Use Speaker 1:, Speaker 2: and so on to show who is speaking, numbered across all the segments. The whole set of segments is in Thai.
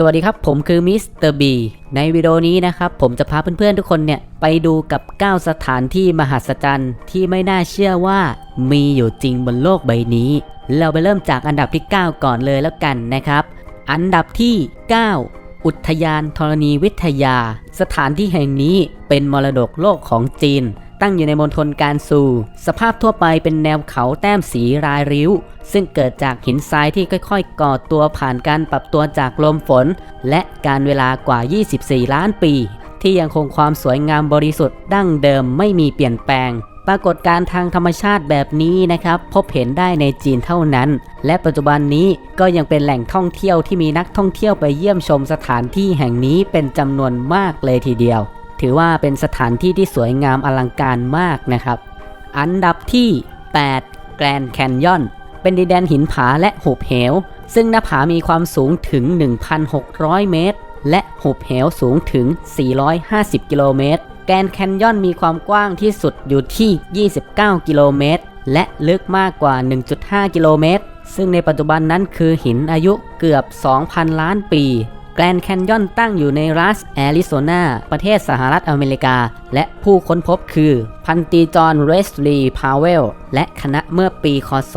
Speaker 1: สวัสดีครับ ผมคือมิสเตอร์บีในวิดีโอนี้นะครับผมจะพาเพื่อนๆทุกคนเนี่ยไปดูกับ 9 สถานที่มหัศจรรย์ที่ไม่น่าเชื่อว่ามีอยู่จริงบนโลกใบนี้ เราไปเริ่มจากอันดับที่ 9 ก่อนเลยแล้วกันนะครับ อันดับที่ 9 อุทยานธรณีวิทยา สถานที่แห่งนี้เป็นมรดกโลกของจีน ตั้งอยู่ในมณฑลการซูสภาพทั่วไปเป็นแนวเขาแต้มสีรายริ้ว ซึ่งเกิดจากหินทรายที่ค่อยๆ ก่อตัวผ่านการปรับตัวจากลมฝน และการเวลากว่า 24 ล้านปี ที่ยังคงความสวยงามบริสุทธิ์ดั้งเดิมไม่มีเปลี่ยนแปลง ปรากฏการทางธรรมชาติแบบนี้นะครับ พบเห็นได้ในจีนเท่านั้น และปัจจุบันนี้ก็ยังเป็นแหล่งท่องเที่ยวที่มีนักท่องเที่ยวไปเยี่ยมชมสถานที่แห่งนี้เป็นจำนวนมากเลยทีเดียว ถือว่าเป็นสถานที่ที่สวยงามอลังการมากนะครับ อันดับที่ 8 แกรนแคนยอน เป็นดินแดนหินผาและหุบเหว ซึ่งหน้าผามีความสูงถึง 1,600 เมตร และหุบเหวสูงถึง 450 กิโลเมตร แกรนแคนยอนมีความกว้างที่สุดอยู่ที่ 29 กิโลเมตร และลึกมากกว่า 1.5 กิโลเมตร ซึ่งในปัจจุบันนั้นคือหินอายุเกือบ 2,000 ล้านปี แกรนแคนยอนตั้งอยู่ในรัฐแอริโซนาประเทศสหรัฐอเมริกา และผู้ค้นพบคือพันตีจอห์นเรสลีพาวเวลและคณะเมื่อปีคศ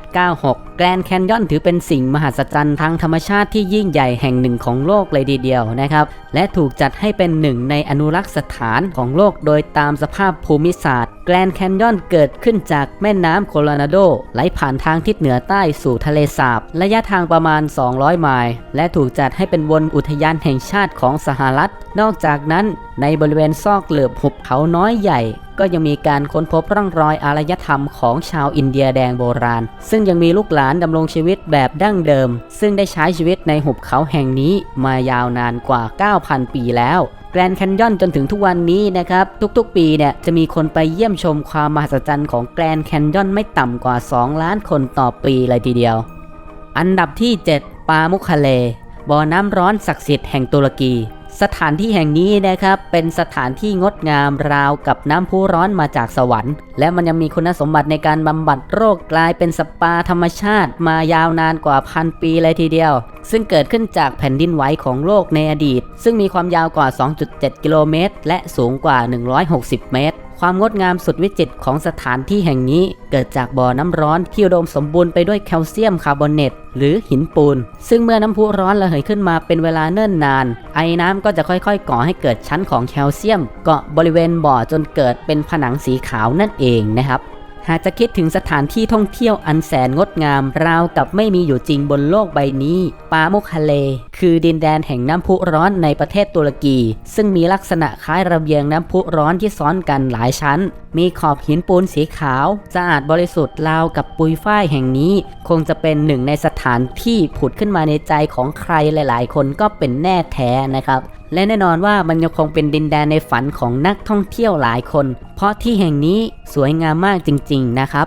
Speaker 1: 1896 แกรนแคนยอนถือเป็นสิ่งมหัศจรรย์ทางธรรมชาติที่ยิ่งใหญ่แห่งหนึ่งของโลกเลยทีเดียวนะครับ และถูกจัดให้เป็นหนึ่งในอนุรักษ์สถานของโลกโดยตามสภาพภูมิศาสตร์ แกรนแคนยอนเกิดขึ้นจากแม่น้ำโคโลราโด ไหลผ่านทางทิศเหนือใต้สู่ทะเลสาบ ระยะทางประมาณ 200 ไมล์ และถูกจัดให้เป็นวนอุทยานแห่งชาติของสหรัฐ นอกจากนั้นในบริเวณซอกเหลือบหุบเขาน้อยใหญ่ ก็ยังมีการค้นพบร่องรอยอารยธรรมของชาวอินเดียแดงโบราณ ซึ่งยังมีลูกหลานดำรงชีวิตแบบดั้งเดิม ซึ่งได้ใช้ชีวิตในหุบเขาแห่งนี้มายาวนานกว่า 9,000 ปีแล้วแกรนด์แคนยอนจนถึงทุกวันนี้นะครับ ทุกๆ ปีเนี่ยจะมีคนไปเยี่ยมชมความมหัศจรรย์ของแกรนด์แคนยอนไม่ต่ำกว่า 2 ล้านคนต่อปีเลยทีเดียว อันดับที่ 7 ปามุคเล บ่อน้ำร้อนศักดิ์สิทธิ์แห่งตุรกี สถานที่แห่งนี้นะครับเป็นสถานที่งดงามราวกับน้ำพุร้อนมาจากสวรรค์ และมันยังมีคุณสมบัติในการบำบัดโรคกลายเป็นสปาธรรมชาติมายาวนานกว่าพันปีเลยทีเดียว ซึ่งเกิดขึ้นจากแผ่นดินไหวของโลกในอดีต ซึ่งมีความยาวกว่า 2.7 กิโลเมตร และสูงกว่า 160 เมตร ความงดงามสุดวิจิตรของสถานที่แห่งนี้ เกิดจากบ่อน้ำร้อนที่อุดมสมบูรณ์ไปด้วยแคลเซียมคาร์บอเนตหรือหินปูน ซึ่งเมื่อน้ำพุร้อนระเหยขึ้นมาเป็นเวลาเนิ่นนาน ไอ้น้ำก็จะค่อยๆ ก่อให้เกิดชั้นของแคลเซียม เกาะบริเวณบ่อจนเกิดเป็นผนังสีขาวนั่นเองนะครับ หากจะคิดถึงสถานที่ท่องเที่ยวอันแสนงดงามราวกับไม่มีอยู่จริงบนโลกใบนี้ปาโมคาเล คือดินแดนแห่งน้ำพุร้อนในประเทศตุรกี ซึ่งมีลักษณะคล้ายระเบียงน้ำพุร้อนที่ซ้อนกันหลายชั้น มีขอบหินปูนสีขาว สะอาดบริสุทธิ์ราวกับปุยฝ้ายแห่งนี้ คงจะเป็นหนึ่งในสถานที่ผุดขึ้นมาในใจของใครหลาย ๆ คนก็เป็นแน่แท้นะครับและแน่นอนว่ามันยังคงเป็นดินแดนในฝันของนักท่องเที่ยวหลายคน เพราะที่แห่งนี้สวยงามมากจริง ๆ นะครับ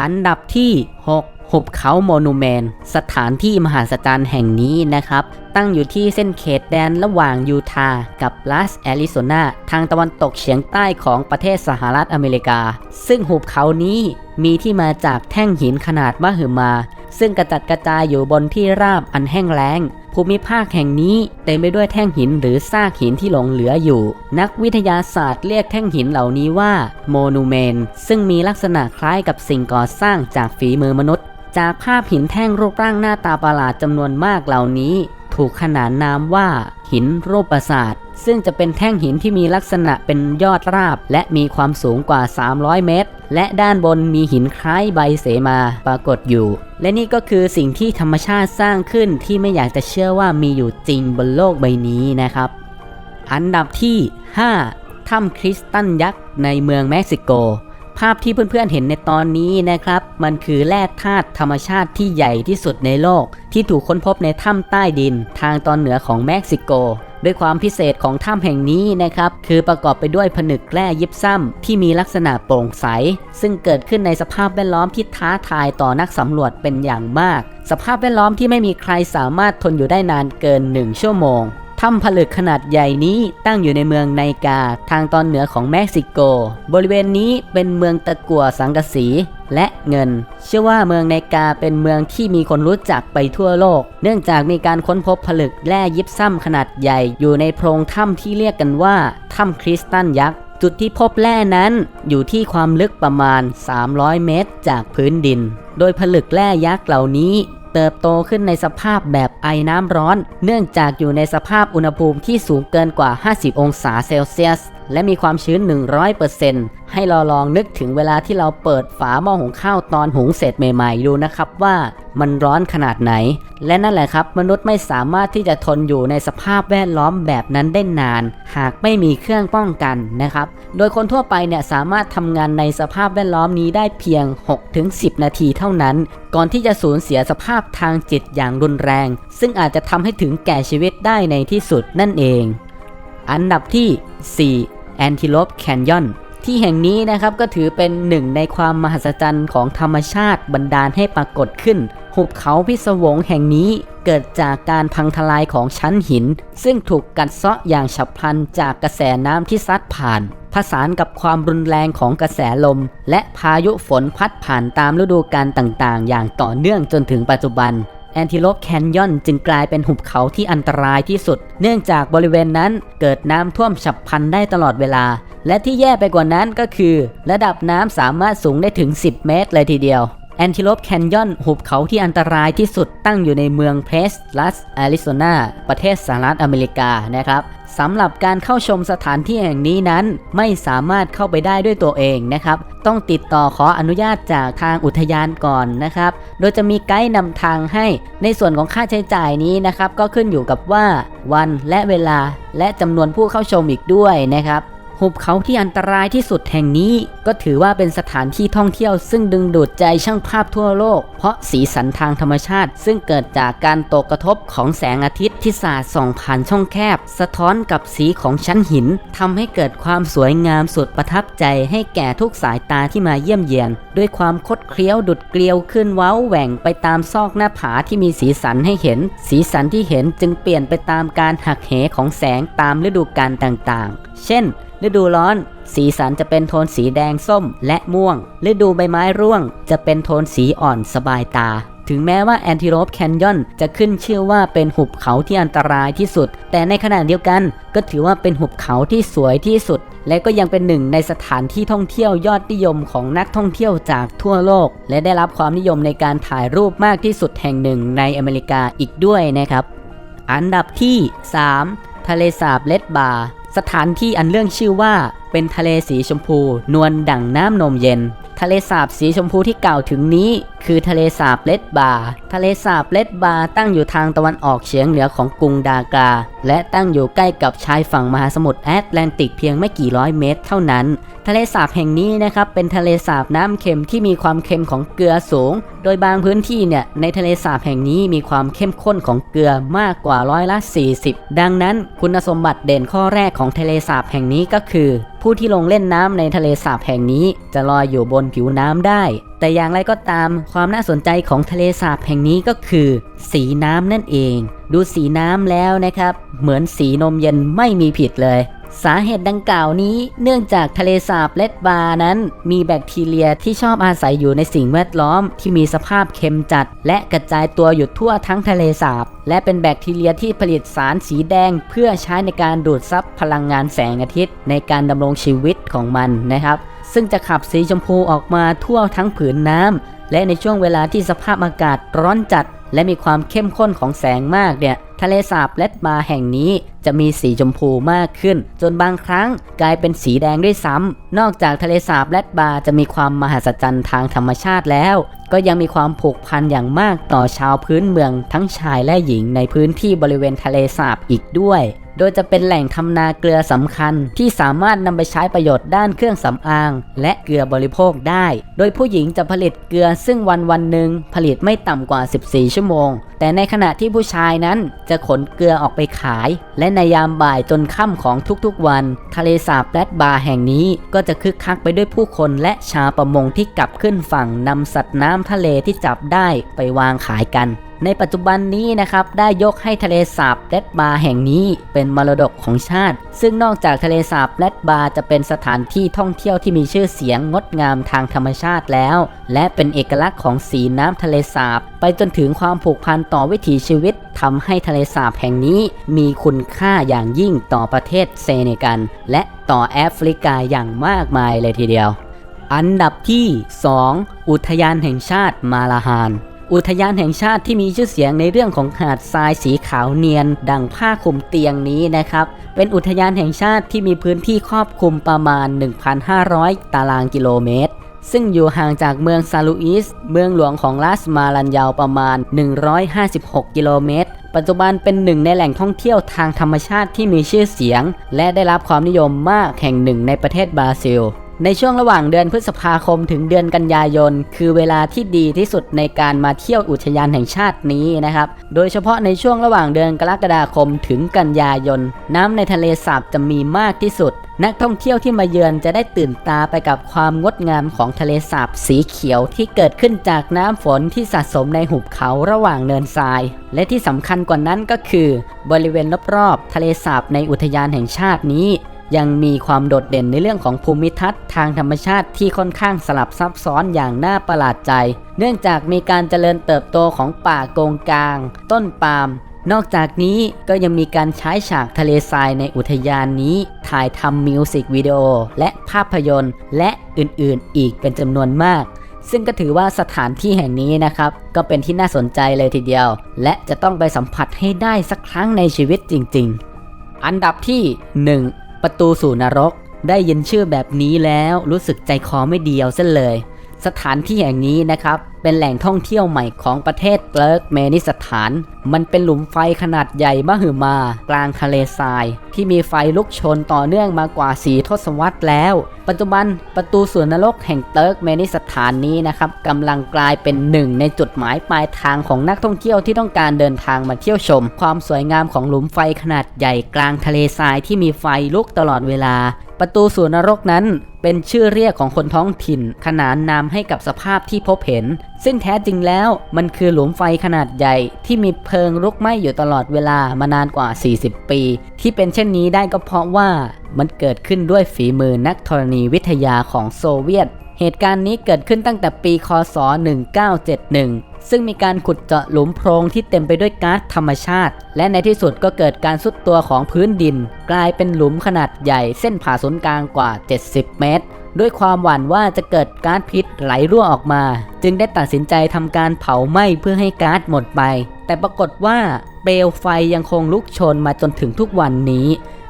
Speaker 1: อันดับที่ 6 หุบเขาโมนูเมน สถานที่มหัศจรรย์แห่งนี้นะครับ ตั้งอยู่ที่เส้นเขตแดนระหว่างยูทาห์กับรัสแอริโซนาทางตะวันตกเฉียงใต้ของประเทศสหรัฐอเมริกา ซึ่งหุบเขานี้มีที่มาจากแท่งหินขนาดมหึมา ซึ่งกระจัดกระจายอยู่บนที่ราบอันแห้งแล้ง ภูมิภาคแห่งนี้เต็มไปด้วยแท่งหินหรือซากหินที่หลงเหลืออยู่ นักวิทยาศาสตร์เรียกแท่งหินเหล่านี้ว่าโมนูเมนซึ่งมีลักษณะคล้ายกับสิ่งก่อสร้างจากฝีมือมนุษย์ จากภาพหินแท่งรูปร่างหน้าตาประหลาดจำนวนมากเหล่านี้ ถูกขนานนามว่า หินรูปประสาทซึ่งจะเป็นแท่งหินที่มีลักษณะเป็นยอดราบ และมีความสูงกว่า 300 เมตร และด้านบนมีหินคล้ายใบเสมาปรากฏอยู่ และนี่ก็คือสิ่งที่ธรรมชาติสร้างขึ้นที่ไม่อยากจะเชื่อว่ามีอยู่จริงบนโลกใบนี้นะครับ อันดับที่ 5ถ้ำคริสตันยักษ์ในเมืองเม็กซิโก ภาพที่เพื่อนๆเห็นในตอนนี้นะครับ มันคือแร่ธาตุธรรมชาติที่ใหญ่ที่สุดในโลก ที่ถูกค้นพบในถ้ำใต้ดิน ทางตอนเหนือของเม็กซิโกด้วยความพิเศษของถ้ำแห่งนี้นะครับ คือประกอบไปด้วยผนึกแร่ยิบซ้ำที่มีลักษณะโปร่งใส ซึ่งเกิดขึ้นในสภาพแวดล้อมที่ท้าทายต่อนักสำรวจเป็นอย่างมาก สภาพแวดล้อมที่ไม่มีใครสามารถทนอยู่ได้นานเกิน 1 ชั่วโมง ถ้ำผลึกขนาดใหญ่นี้ตั้งอยู่ในเมืองไนกา ทางตอนเหนือของเม็กซิโก บริเวณนี้เป็นเมืองตะกั่วสังกะสีและเงิน เชื่อว่าเมืองไนกาเป็นเมืองที่มีคนรู้จักไปทั่วโลก เนื่องจากมีการค้นพบผลึกแร่ยิบซ้ำขนาดใหญ่อยู่ในโพรงถ้ำที่เรียกกันว่าถ้ำคริสตัลยักษ์จุดที่พบแร่นั้นอยู่ที่ความลึกประมาณ 300 เมตร จากพื้นดิน โดยผลึกแร่ยักษ์เหล่านี้ เติบโตขึ้นในสภาพแบบไอน้ำร้อน เนื่องจากอยู่ในสภาพอุณหภูมิที่สูงเกินกว่า 50 องศาเซลเซียส และมีความชื้น 100%ให้เราลองนึกถึงเวลาที่เราเปิดฝาหม้อหุงข้าวตอนหุงเสร็จใหม่ๆ ดูนะครับว่ามันร้อนขนาดไหน และนั่นแหละครับ มนุษย์ไม่สามารถที่จะทนอยู่ในสภาพแวดล้อมแบบนั้นได้นาน หากไม่มีเครื่องป้องกันนะครับ โดยคนทั่วไปเนี่ยสามารถทำงานในสภาพแวดล้อมนี้ได้เพียง 6-10 นาทีเท่านั้น ก่อนที่จะสูญเสียสภาพทางจิตอย่างรุนแรง ซึ่งอาจจะทำให้ถึงแก่ชีวิตได้ในที่สุดนั่นเอง อันดับที่ 4 Antelope Canyon ที่แห่งนี้นะครับก็ถือเป็นหนึ่งในความมหัศจรรย์ของธรรมชาติบันดาลให้ปรากฏขึ้น หุบเขาพิศวงแห่งนี้เกิดจากการพังทลายของชั้นหิน ซึ่งถูกกัดเซาะอย่างฉับพลันจากกระแสน้ำที่ซัดผ่านผสานกับความรุนแรงของกระแสลม และพายุฝนพัดผ่านตามฤดูกาลต่างๆ อย่างต่อเนื่องจนถึงปัจจุบัน แอนติโลปแคนยอนจึงกลายเป็นหุบเขาที่อันตรายที่สุด เนื่องจากบริเวณนั้นเกิดน้ำท่วมฉับพลันได้ตลอดเวลา และที่แย่ไปกว่านั้นก็คือ ระดับน้ำสามารถสูงได้ถึง 10 เมตรเลยทีเดียว แอนติโลปแคนยอนหุบเขาที่อันตรายที่สุดตั้งอยู่ในเมืองเพรสลัสแอริโซนาประเทศสหรัฐอเมริกานะครับสำหรับการเข้าชมสถานที่แห่งนี้นั้น ไม่สามารถเข้าไปได้ด้วยตัวเองนะครับ ต้องติดต่อขออนุญาตจากทางอุทยานก่อนนะครับ โดยจะมีไกด์นำทางให้ในส่วนของค่าใช้จ่ายนี้นะครับ ก็ขึ้นอยู่กับว่าวันและเวลาและจำนวนผู้เข้าชมอีกด้วยนะครับ หุบเขาที่อันตรายที่สุดแห่งนี้ ก็ถือว่าเป็นสถานที่ท่องเที่ยวซึ่งดึงดูดใจช่างภาพทั่วโลก เพราะสีสันทางธรรมชาติ ซึ่งเกิดจากการตกกระทบของแสงอาทิตย์ที่สาดส่องผ่านช่องแคบ สะท้อนกับสีของชั้นหินทำให้เกิดความสวยงามสุดประทับใจให้แก่ทุกสายตาที่มาเยี่ยมเยียน ด้วยความคดเคี้ยวดุดเกลียวขึ้นเว้าแหว่งไปตามซอกหน้าผาที่มีสีสันให้เห็น สีสันที่เห็นจึงเปลี่ยนไปตามการหักเหของแสงตามฤดูกาลต่างๆ เช่น ฤดูร้อน สีสันจะเป็นโทนสีแดงส้มและม่วง ฤดูใบไม้ร่วง จะเป็นโทนสีอ่อนสบายตา ถึงแม้ว่าแอนติโรปแคนยอนจะขึ้นชื่อว่าเป็นหุบเขาที่อันตรายที่สุด แต่ในขณะเดียวกันก็ถือว่าเป็นหุบเขาที่สวยที่สุด และก็ยังเป็นหนึ่งในสถานที่ท่องเที่ยวยอดนิยมของนักท่องเที่ยวจากทั่วโลก และได้รับความนิยมในการถ่ายรูปมากที่สุดแห่งหนึ่งในอเมริกาอีกด้วยนะครับ อันดับที่ 3 ทะเลสาบเลดบาร์ สถานที่อันเรื่องชื่อว่า เป็นทะเลสีชมพู นวลดั่งน้ำนมเย็น ทะเลสาบสีชมพูที่กล่าวถึงนี้คือทะเลสาบเลดบาร์ทะเลสาบเลดบาร์ตั้งอยู่ทางตะวันออกเฉียงเหนือของกรุงดากา และตั้งอยู่ใกล้กับชายฝั่งมหาสมุทรแอตแลนติกเพียงไม่กี่ร้อยเมตรเท่านั้น ทะเลสาบแห่งนี้นะครับเป็นทะเลสาบน้ำเค็มที่มีความเค็มของเกลือสูง โดยบางพื้นที่เนี่ยในทะเลสาบแห่งนี้มีความเข้มข้นของเกลือมากกว่าร้อยละ 40 ดังนั้นคุณสมบัติเด่นข้อแรกของทะเลสาบแห่งนี้ก็คือ ผู้ที่ลงเล่นน้ำในทะเลสาบแห่งนี้จะลอยอยู่บนผิวน้ำได้แต่อย่างไรก็ตามความน่าสนใจของทะเลสาบแห่งนี้ก็คือ สีน้ำนั่นเอง ดูสีน้ำแล้วนะครับ เหมือนสีนมเย็นไม่มีผิดเลย สาเหตุดังกล่าวนี้เนื่องจากทะเลสาบเลดบาร์นั้น มีแบคทีเรียที่ชอบอาศัยอยู่ในสิ่งแวดล้อมที่มีสภาพเค็มจัด และกระจายตัวอยู่ทั่วทั้งทะเลสาบ และเป็นแบคทีเรียที่ผลิตสารสีแดง เพื่อใช้ในการดูดซับพลังงานแสงอาทิตย์ ในการดำรงชีวิตของมันนะครับ ซึ่งจะขับสีชมพูออกมาทั่วทั้งผืนน้ำและในช่วงเวลาที่สภาพอากาศร้อนจัด และมีความเข้มข้นของแสงมากเนี่ยทะเลสาบเลดบาแห่งนี้จะมีสีชมพูมากขึ้น จนบางครั้งกลายเป็นสีแดงด้วยซ้ำนอกจากทะเลสาบเลดบาจะมีความมหัศจรรย์ทางธรรมชาติแล้ว ก็ยังมีความผูกพันอย่างมากต่อชาวพื้นเมืองทั้งชายและหญิงในพื้นที่บริเวณทะเลสาบอีกด้วย โดยจะเป็นแหล่งทำนาเกลือสำคัญ ที่สามารถนำไปใช้ประโยชน์ด้านเครื่องสำอาง และเกลือบริโภคได้ โดยผู้หญิงจะผลิตเกลือซึ่งวันวันหนึ่งผลิตไม่ต่ำกว่า 14 ชั่วโมง แต่ในขณะที่ผู้ชายนั้นจะขนเกลือออกไปขาย และในยามบ่ายจนค่ำของทุกๆวัน ทะเลสาบแรดบาร์แห่งนี้ก็จะคึกคักไปด้วยผู้คนและชาวประมงที่กลับขึ้นฝั่งนำสัตว์น้ำทะเลที่จับได้ไปวางขายกัน ในปัจจุบันนี้นะครับได้ยกให้ทะเลสาบแรดบาร์แห่งนี้เป็นมรดกของชาติ ซึ่งนอกจากทะเลสาบแรดบาร์จะเป็นสถานที่ท่องเที่ยวที่มีชื่อเสียงงดงามทางธรรมชาติแล้ว และเป็นเอกลักษณ์ของสีน้ำทะเลสาบ ไปจนถึงความผูกพันต่อวิถีชีวิตทำให้ทะเลสาบแห่งนี้มีคุณค่าอย่างยิ่งต่อประเทศเซเนกัลและต่อแอฟริกาอย่างมากมายเลยทีเดียว อันดับที่ 2 อุทยานแห่งชาติมาลาฮาน อุทยานแห่งชาติที่มีชื่อเสียงในเรื่องของหาดทรายสีขาวเนียน ดังผ้าคลุมเตียงนี้นะครับ เป็นอุทยานแห่งชาติที่มีพื้นที่ครอบคลุมประมาณ 1,500 ตารางกิโลเมตร ซึ่งอยู่ห่างจากเมืองซาลูอิส เมืองหลวงของลาสมาลันยาวประมาณ 156 กิโลเมตร ปัจจุบันเป็นหนึ่งในแหล่งท่องเที่ยวทางธรรมชาติที่มีชื่อเสียง และได้รับความนิยมมากแห่งหนึ่งในประเทศบราซิล ในช่วงระหว่างเดือนพฤษภาคมถึงเดือนกันยายน คือเวลาที่ดีที่สุดในการมาเที่ยวอุทยานแห่งชาตินี้นะครับ โดยเฉพาะในช่วงระหว่างเดือนกรกฎาคมถึงกันยายน น้ำในทะเลสาบจะมีมากที่สุด นักท่องเที่ยวที่มาเยือนจะได้ตื่นตาไปกับความงดงามของทะเลสาบสีเขียวที่เกิดขึ้นจากน้ำฝนที่สะสมในหุบเขาระหว่างเนินทราย และที่สำคัญกว่านั้นก็คือ บริเวณรอบๆทะเลสาบในอุทยานแห่งชาตินี้ ยังมีความโดดเด่นในเรื่องของภูมิทัศน์ทางธรรมชาติที่ค่อนข้างสลับซับซ้อนอย่างน่าประหลาดใจ เนื่องจากมีการเจริญเติบโตของป่าโกงกลาง ต้นปาล์มนอกจากนี้ก็ยังมีการใช้ฉากทะเลทรายในอุทยานนี้ ถ่ายทำมิวสิกวิดีโอและภาพยนตร์ และอื่นๆ อีกเป็นจำนวนมากซึ่งก็ถือว่าสถานที่แห่งนี้นะครับ ก็เป็นที่น่าสนใจเลยทีเดียว และจะต้องไปสัมผัสให้ได้สักครั้งในชีวิตจริง ๆ อันดับที่ 1 ประตูสู่นรก ได้ยินชื่อแบบนี้แล้วรู้สึกใจคอไม่ดีเอาซะเลย สถานที่แห่งนี้นะครับ เป็นแหล่งท่องเที่ยวใหม่ของประเทศเติร์กเมนิสถาน มันเป็นหลุมไฟขนาดใหญ่มหึมากลางทะเลทราย ที่มีไฟลุกโชนต่อเนื่องมากว่าสีทศวรรษแล้ว ปัจจุบันประตูสู่นรกแห่งเติร์กเมนิสถานนี้นะครับกำลังกลายเป็นหนึ่งในจุดหมายปลายทางของนักท่องเที่ยวที่ต้องการเดินทางมาเที่ยวชม ความสวยงามของหลุมไฟขนาดใหญ่กลางทะเลทรายที่มีไฟลุกตลอดเวลา ประตูสู่นรกนั้นเป็นชื่อเรียกของคนท้องถิ่น ขนานนามให้กับสภาพที่พบเห็น ซึ่งแท้จริงแล้วมันคือหลุมไฟขนาดใหญ่ ที่มีเพลิงลุกไหม้อยู่ตลอดเวลามานานกว่า 40 ปี ที่เป็นเช่นนี้ได้ก็เพราะว่ามันเกิดขึ้นด้วยฝีมือนักธรณีวิทยาของโซเวียต เหตุการณ์นี้เกิดขึ้นตั้งแต่ปี คศ 1971 ซึ่งมีการขุดเจาะหลุมโพรงที่เต็มไปด้วยก๊าซธรรมชาติ และในที่สุดก็เกิดการสุดตัวของพื้นดิน กลายเป็นหลุมขนาดใหญ่เส้นผ่าศูนย์กลางกว่า 70 เมตร ด้วยความหวั่นว่าจะเกิดก๊าซพิษไหลรั่วออกมา จึงได้ตัดสินใจทำการเผาไหม้เพื่อให้ก๊าซหมดไป แต่ปรากฏว่าเปลวไฟยังคงลุกโชนมาจนถึงทุกวันนี้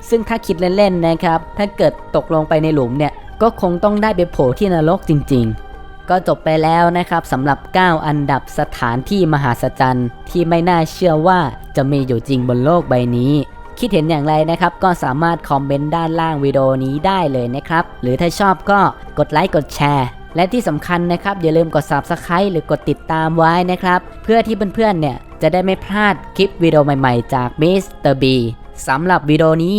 Speaker 1: ซึ่งถ้าคิดเล่นๆนะครับ ถ้าเกิดตกลงไปในหลุมเนี่ยก็คงต้องได้ไปโผล่ที่นรกจริง ๆ ก็จบไปแล้วนะครับสำหรับ 9 อันดับสถานที่มหาศจรรย์ที่ไม่น่าเชื่อว่าจะมีอยู่จริงบนโลกใบนี้ คิดเห็นอย่างไรนะครับ ก็สามารถคอมเมนต์ด้านล่างวิดีโอนี้ได้เลยนะครับ หรือถ้าชอบก็กดไลค์กดแชร์ และที่สำคัญนะครับ อย่าลืมกด Subscribe หรือกดติดตามไว้นะครับ เพื่อที่เพื่อนๆเนี่ยจะได้ไม่พลาดคลิปวิดีโอใหม่ๆ จาก Mr. B สำหรับวิดีโอนี้